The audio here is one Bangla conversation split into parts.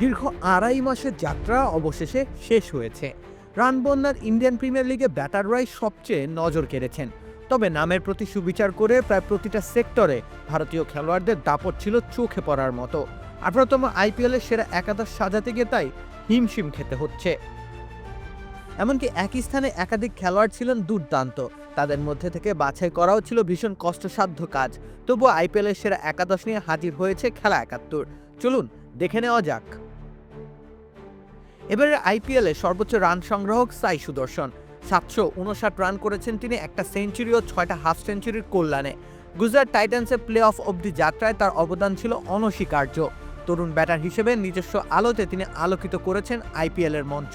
দীর্ঘ আড়াই মাসের যাত্রা অবশেষে শেষ হয়েছে। রান বন্যার ইন্ডিয়ান প্রিমিয়ার লিগে ব্যাটাররাই সবচেয়ে নজর কেড়েছেন। তবে নামের প্রতি সুবিচার করে প্রায় প্রতিটা সেক্টরে ভারতীয় খেলোয়াড়দের দাপট ছিল চোখে পড়ার মতো। আঠারোতম আইপিএলের সেরা একাদশ সাজাতে গিয়ে তাই হিমশিম খেতে হচ্ছে। এমনকি একই স্থানে একাধিক খেলোয়াড় ছিলেন দুর্দান্ত। তাদের মধ্যে থেকে বাছাই করাও ছিল ভীষণ কষ্টসাধ্য কাজ। তবুও আইপিএলের সেরা একাদশ নিয়ে হাজির হয়েছে খেলা একাত্তর। চলুন দেখে নেওয়া যাক। এবারে আইপিএলে সর্বোচ্চ রান সংগ্রাহক সাই সুদর্শন। সাতশো উনষাট রান করেছেন তিনি একটা সেঞ্চুরি ও ছয়টা হাফ সেঞ্চুরির কল্যাণে। গুজরাট টাইটান্সের প্লে অফ অব্দি যাত্রায় তার অবদান ছিল অনস্বীকার্য। তরুণ ব্যাটার হিসেবে নিজস্ব আলোতে তিনি আলোকিত করেছেন আইপিএলের মঞ্চ।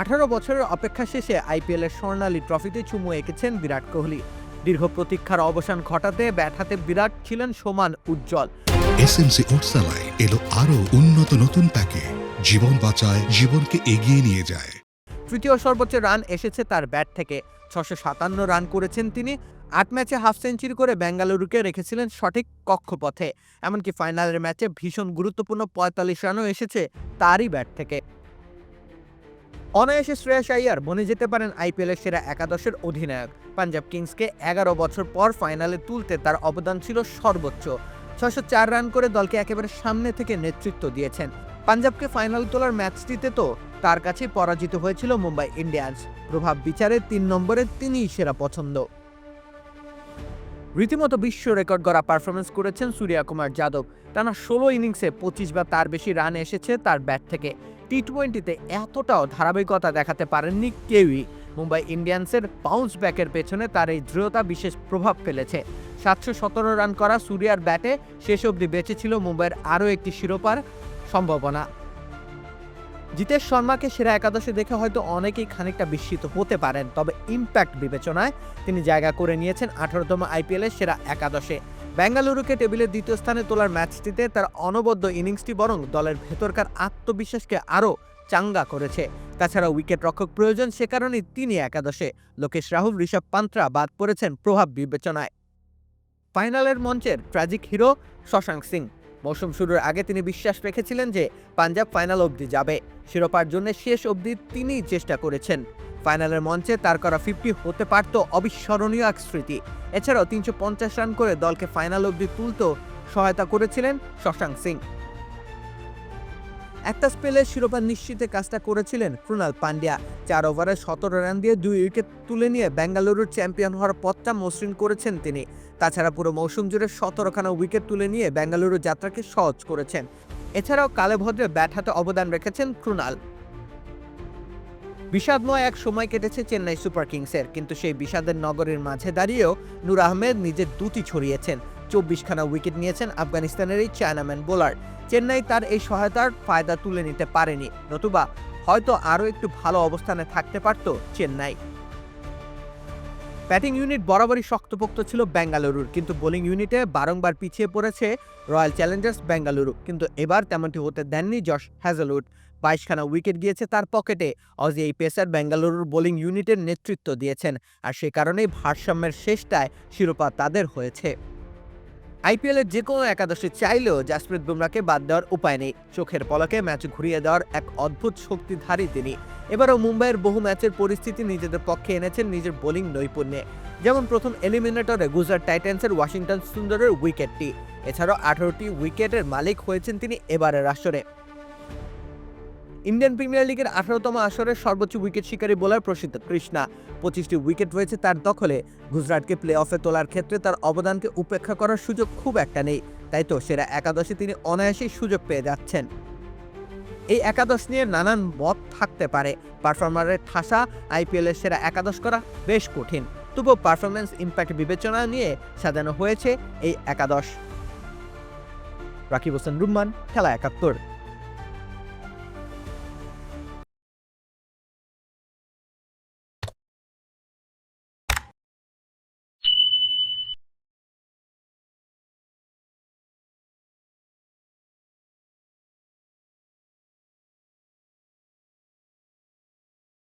আঠারো বছরের অপেক্ষা শেষে আইপিএলের স্বর্ণালী ট্রফিতে চুমু এঁকেছেন বিরাট কোহলি। দীর্ঘ প্রতীক্ষার অবসান ঘটাতে ব্যাট হাতে বিরাট ছিলেন সমান উজ্জ্বল। এসএমসি এলো আরও উন্নত নতুন প্যাকে জীবন বাঁচায়, জীবনকে এগিয়ে নিয়ে যায়। তৃতীয় সর্বোচ্চ রান এসেছে তার ব্যাট থেকে। ছশো সাতান্ন রান করেছেন তিনি। আট ম্যাচে হাফ সেঞ্চুরি করে বেঙ্গালুরুকে রেখেছিলেন সঠিক কক্ষপথে। এমনকি ফাইনালের ম্যাচে ভীষণ গুরুত্বপূর্ণ পঁয়তাল্লিশ রানও এসেছে তারই ব্যাট থেকে। অনায়াসে শ্রেয়াস আইয়ার বনে যেতে পারেন আইপিএলের সেরা একাদশের অধিনায়ক। পাঞ্জাব কিংসকে এগারো বছর পর ফাইনালে তুলতে তার অবদান ছিল সর্বোচ্চ। ছশো চার রান করে দলকে একেবারে সামনে থেকে নেতৃত্ব দিয়েছেন। পাঞ্জাবকে ফাইনাল তোলার ম্যাচটিতে তো তার কাছে পরাজিত হয়েছিল মুম্বাই ইন্ডিয়ান্স। প্রভাব বিচারে তিন নম্বরে তিনিই সেরা পছন্দ। রীতিমতো বিশ্ব রেকর্ড গড়া পারফরমেন্স করেছেন সূর্যা কুমার যাদব। টানা ষোলো ইনিংসে পঁচিশ বা তার বেশি রান এসেছে তার ব্যাট থেকে। টি টোয়েন্টিতে এতটাও ধারাবাহিকতা দেখাতে পারেননি কেউই। মুম্বাই ইন্ডিয়ান্সের বাউন্স ব্যাকের পেছনে তার এই দৃঢ়তা বিশেষ প্রভাব ফেলেছে। সাতশো সতেরো রান করা সূর্যার ব্যাটে শেষ অবধি বেঁচে ছিল মুম্বাইয়ের আরও একটি শিরোপার সম্ভাবনা। জিতেশ শর্মাকে সেরা একাদশে দেখে হয়তো অনেকেই খানিকটা বিস্মিত হতে পারেন, তবে ইম্প্যাক্ট বিবেচনায় তিনি জায়গা করে নিয়েছেন আঠারোতম আইপিএলের সেরা একাদশে। বেঙ্গালুরুকে টেবিলের দ্বিতীয় স্থানে তোলার ম্যাচটিতে তার অনবদ্য ইনিংসটি বরং দলের ভেতরকার আত্মবিশ্বাসকে আরও চাঙ্গা করেছে। তাছাড়া উইকেট রক্ষক প্রয়োজন সে কারণেই তিনি একাদশে। লোকেশ রাহুল, ঋষভ পান্ত্রা বাদ পড়েছেন প্রভাব বিবেচনায়। ফাইনালের মঞ্চের ট্র্যাজিক হিরো শশাঙ্ক সিং। মৌসুম শুরুর আগে তিনি বিশ্বাস রেখেছিলেন যে পাঞ্জাব ফাইনাল অবধি যাবে। শিরোপার জন্য শেষ অবধি তিনিই চেষ্টা করেছেন। ফাইনালের মঞ্চে তার করা ফিফটি হতে পারত অবিস্মরণীয় এক স্মৃতি। এছাড়াও তিনশো পঞ্চাশ রান করে দলকে ফাইনাল অবধি তুলতেও সহায়তা করেছিলেন শশাঙ্ক সিং। একটা স্পেলের শিরোপা নিশ্চিতে কাজটা করেছিলেন ক্রুনাল পান্ডিয়া। চার ওভারে সতেরো রান দিয়ে দুই উইকেট তুলে নিয়ে বেঙ্গালুরুর চ্যাম্পিয়ন হওয়ার পথটা মসৃণ করেছেন তিনি। তাছাড়া পুরো মৌসুম জুড়ে সতেরোখানা উইকেট তুলে নিয়ে বেঙ্গালুরু যাত্রাকে সহজ করেছেন। এছাড়াও কালে ভদ্রে ব্যাট হাতে অবদান রেখেছেন ক্রুনাল বিষাদময় এক সময় কেটেছে চেন্নাই সুপার কিংসের, কিন্তু সেই বিষাদের নগরের মাঝে দাঁড়িয়েও নূর আহমেদ নিজের দুটি ছড়িয়েছেন। চব্বিশখানা উইকেট নিয়েছেন আফগানিস্তানের এই চায়নাম্যান বোলার। চেন্নাই তার এই সহায়তার ফায়দা তুলে নিতে পারেনি। নতুবা হয়তো আরও একটু ভালো অবস্থানে থাকতে পারত চেন্নাই। ব্যাটিং ইউনিট বরাবরই শক্তপোক্ত ছিল বেঙ্গালুরুর, কিন্তু বোলিং ইউনিটে বারংবার পিছিয়ে পড়েছে রয়্যাল চ্যালেঞ্জার্স বেঙ্গালুরু। কিন্তু এবার তেমনটি হতে দেননি জশ হ্যাজেলউড। বাইশখানা উইকেট গিয়েছে তার পকেটে, অজি এই পেসার বেঙ্গালুরুর বোলিং ইউনিটের নেতৃত্ব দিয়েছেন, আর সে কারণেই ভারসাম্যের শেষটায় শিরোপা তাদের হয়েছে। আইপিএলের যে কোনো একাদশে চাইলেও জাসপ্রীত বুমরাকে বাদ দেওয়ার উপায় নেই। চোখের পলকে ম্যাচ ঘুরিয়ে দেওয়ার এক অদ্ভুত শক্তিধারী তিনি। এবারও মুম্বাইয়ের বহু ম্যাচের পরিস্থিতি নিজেদের পক্ষে এনেছেন নিজের বোলিং নৈপুণ্যে। যেমন প্রথম এলিমিনেটরে গুজরাট টাইটান্সের ওয়াশিংটন সুন্দরের উইকেটটি। এছাড়াও আঠারোটি উইকেটের মালিক হয়েছেন তিনি এবারের আসরে। ইন্ডিয়ান প্রিমিয়ার লিগের আঠারোতম আসরের সর্বোচ্চ উইকেট শিকারী বোলার প্রসিদ্ধ কৃষ্ণা। পঁচিশটি উইকেট রয়েছে তার দখলে। গুজরাটকে প্লে অফে তোলার ক্ষেত্রে তার অবদানকে উপেক্ষা করার সুযোগ খুব একটা নেই। তাই তো সেরা একাদশে তিনি অনায়াসেই সুযোগ পেয়ে যাচ্ছেন। এই একাদশ নিয়ে নানান মত থাকতে পারে। পারফর্মারের ঠাসা আইপিএলের সেরা একাদশ করা বেশ কঠিন। তবুও পারফরমেন্স ইম্প্যাক্ট বিবেচনা নিয়ে সাজানো হয়েছে এই একাদশ। রাকিব হোসেন, রুম্মান, খেলা একাত্তর।